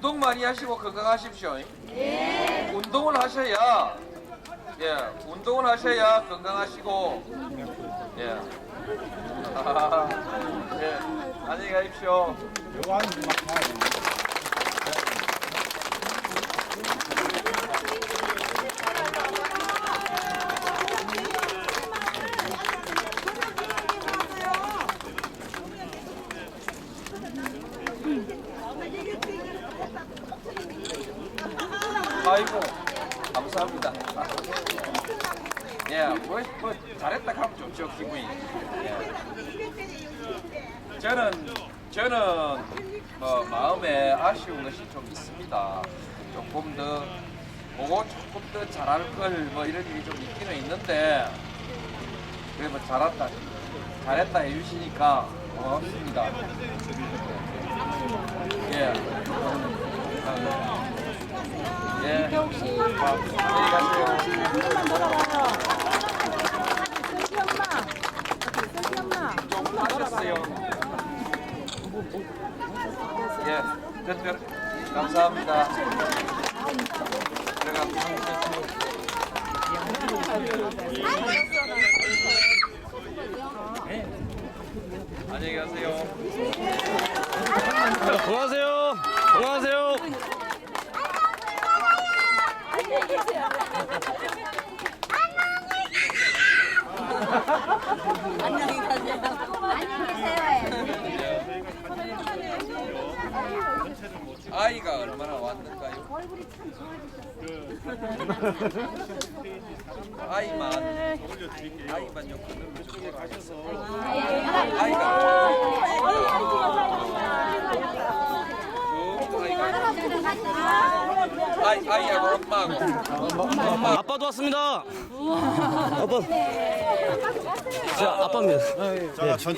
운동 많이 하시고 건강하십시오. 예. 운동을 하셔야 예, 운동을 하셔야 건강하시고 예. 아, 예. 안녕히 가십시오. 아이고 감사합니다. 예, 뭐, 뭐 잘했다 하면 좋죠 기분이. 예. 저는 저는 뭐 마음에 아쉬운 것이 좀 있습니다. 조금 더 보고 조금 더 잘할 걸 뭐 이런 일이 좀 있기는 있는데 그래 뭐 잘했다 잘했다 해주시니까 고맙습니다. 예. 예. 예, 감사합니다. 제가 안녕히 가세요. 건강하세요. 건강하세요. 아이가 얼마나 왔는가요? 아이만 아이만 옆에 눌러주고 가셔서 아이가 아이 아이하고 엄마하고 엄마 아빠도 왔습니다. 아빠. 자, 아빠입니다. 자, 전